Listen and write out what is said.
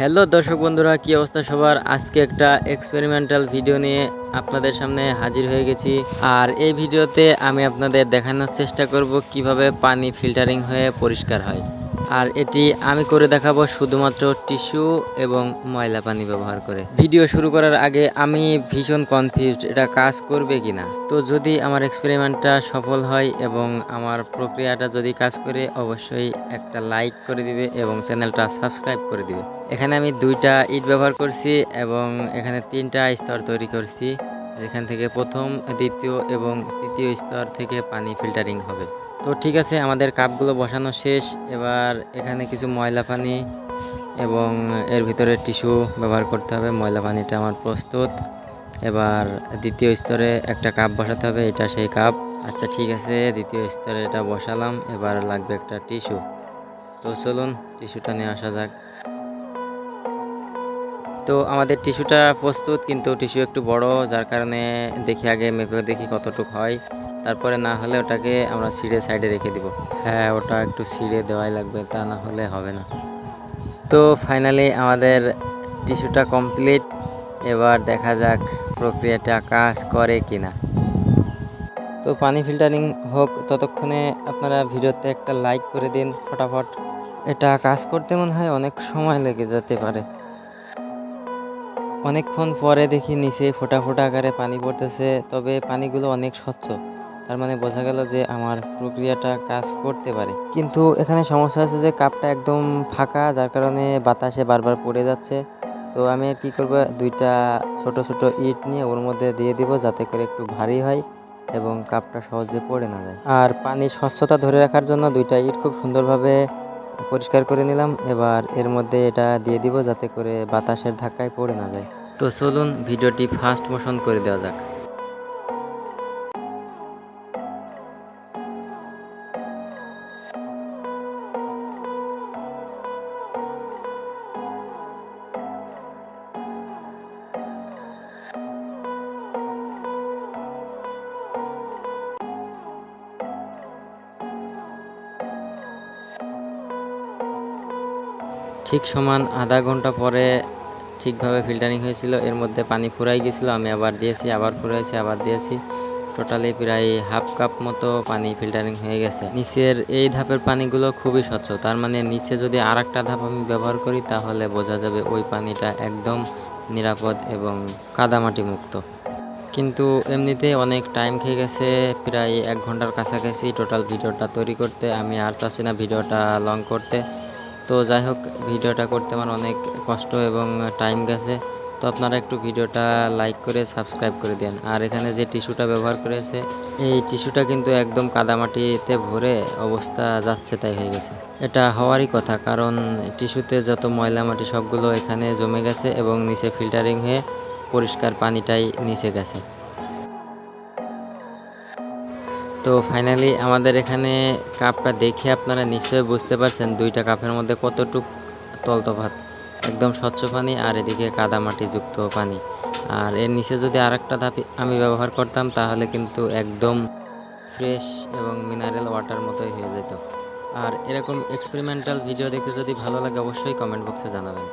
Hello দর্শক বন্ধুরা, কি অবস্থা সবার? আজকে একটা এক্সপেরিমেন্টাল ভিডিও নিয়ে আপনাদের সামনে হাজির হয়ে গেছি। আর এই ভিডিওতে আমি আপনাদের দেখানোর চেষ্টা করব কীভাবে পানি ফিল্টারিং হয়ে পরিষ্কার হয়। আর এটি আমি করে দেখাবো শুধুমাত্র টিস্যু এবং ময়লা পানি ব্যবহার করে। ভিডিও শুরু করার আগে আমি ভীষণ কনফিউজড এটা কাজ করবে কিনা? তো যদি আমার এক্সপেরিমেন্টটা সফল হয় এবং আমার প্রক্রিয়াটা যদি কাজ করে, অবশ্যই একটা লাইক করে দিবে এবং চ্যানেলটা সাবস্ক্রাইব করে দিবে। এখানে আমি দুইটা ইট ব্যবহার করছি এবং এখানে তিনটা স্তর তৈরি করছি, যেখান থেকে প্রথম, দ্বিতীয় এবং তৃতীয় স্তর থেকে পানি ফিল্টারিং হবে। তো ঠিক আছে, আমাদের কাপগুলো বসানো শেষ। এবার এখানে কিছু ময়লা পানি এবং এর ভিতরে টিস্যু ব্যবহার করতে হবে। ময়লা পানিটা আমার প্রস্তুত। এবার দ্বিতীয় স্তরে একটা কাপ বসাতে হবে, এটা সেই কাপ। আচ্ছা ঠিক আছে, দ্বিতীয় স্তরে এটা বসালাম। এবার লাগবে একটা টিস্যু। তো চলুন, টিস্যুটা নিয়ে আসা যাক। তো আমাদের টিস্যুটা প্রস্তুত, কিন্তু টিস্যু একটু বড়, যার কারণে দেখি আগে, মেপে দেখি কতটুকু হয়। তারপরে না হলে ওটাকে আমরা সিঁড়ে সাইডে রেখে দিব। হ্যাঁ ওটা একটু সিঁড়ে দেওয়াই লাগবে তা না হলে হবে না। তো ফাইনালি আমাদের টিস্যুটা কমপ্লিট এবার দেখা যাক প্রক্রিয়াটা কাজ করে কি না তো পানি ফিল্টারিং হোক ততক্ষণে আপনারা ভিডিওতে একটা লাইক করে দিন ফটাফট। এটা কাজ করতে মনে হয় অনেক সময় লেগে যেতে পারে। অনেকক্ষণ পরে দেখি নিচে ফোটা ফোটা আকারে পানি পড়তেছে তবে পানিগুলো অনেক স্বচ্ছ। তার মানে বোঝা গেল যে আমার প্রক্রিয়াটা কাজ করতে পারে। কিন্তু এখানে সমস্যা আছে যে কাপটা একদম ফাঁকা, যার কারণে বাতাসে বারবার পড়ে যাচ্ছে। তো আমি আর কি করব, দুইটা ছোট ছোট ইট নিয়ে ওর মধ্যে দিয়ে দিব যাতে করে একটু ভারী হয় এবং কাপটা সহজে পড়ে না যায়। আর পানির স্বচ্ছতা ধরে রাখার জন্য দুইটা ইট খুব সুন্দরভাবে পরিষ্কার করে নিলাম। এবার এর মধ্যে এটা দিয়ে দিব যাতে করে বাতাসের ধাক্কায় পড়ে না যায়। তো চলুন ভিডিওটি ফাস্ট মোশন করে দেওয়া যাক। ঠিক সমান আধা ঘণ্টা পরে ঠিকভাবে ফিল্টারিং হয়েছিল, এর মধ্যে পানি ফুরাই গেছিল, আমি আবার দিয়েছি, আবার ফুরাইছি, আবার দিয়েছি। টোটালি প্রায় হাফ কাপ মতো পানি ফিল্টারিং হয়ে গেছে। নিচের এই ধাপের পানিগুলো খুবই স্বচ্ছ, তার মানে নিচে যদি আর একটা ধাপ আমি ব্যবহার করি, তাহলে বোঝা যাবে ওই পানিটা একদম নিরাপদ এবং কাদামাটি মুক্ত। কিন্তু এমনিতে অনেক টাইম খেয়ে গেছে, প্রায় এক ঘণ্টার কাছাকাছি টোটাল ভিডিওটা তৈরি করতে, আমি আর চাচ্ছি না ভিডিওটা লং করতে। তো যাই হোক, ভিডিওটা করতে আমার অনেক কষ্ট এবং টাইম গেছে। তো আপনারা একটু ভিডিওটা লাইক করে সাবস্ক্রাইব করে দেন আর এখানে যে টিস্যুটা ব্যবহার করেছে, এই টিস্যুটা কিন্তু একদম কাদামাটিতে ভরে অবস্থা যাচ্ছে তাই হয়ে গেছে। এটা হওয়ারই কথা, কারণ টিস্যুতে যত ময়লা মাটি সবগুলো এখানে জমে গেছে এবং নিচে ফিল্টারিং হয়ে পরিষ্কার পানিটাই নিচে গেছে। তো ফাইনালি আমাদের এখানে কাপটা দেখে আপনারা নিশ্চয়ই বুঝতে পারছেন দুইটা কাপের মধ্যে কতটুক তলতফাত একদম স্বচ্ছ পানি আর এদিকে কাদামাটি যুক্ত পানি। আর এর নিচে যদি আরেকটা ধাপ আমি ব্যবহার করতাম তাহলে কিন্তু একদম ফ্রেশ এবং মিনারেল ওয়াটার মতোই হয়ে যেত। আর এরকম এক্সপেরিমেন্টাল ভিডিও দেখতে যদি ভালো লাগে অবশ্যই কমেন্ট বক্সে জানাবেন।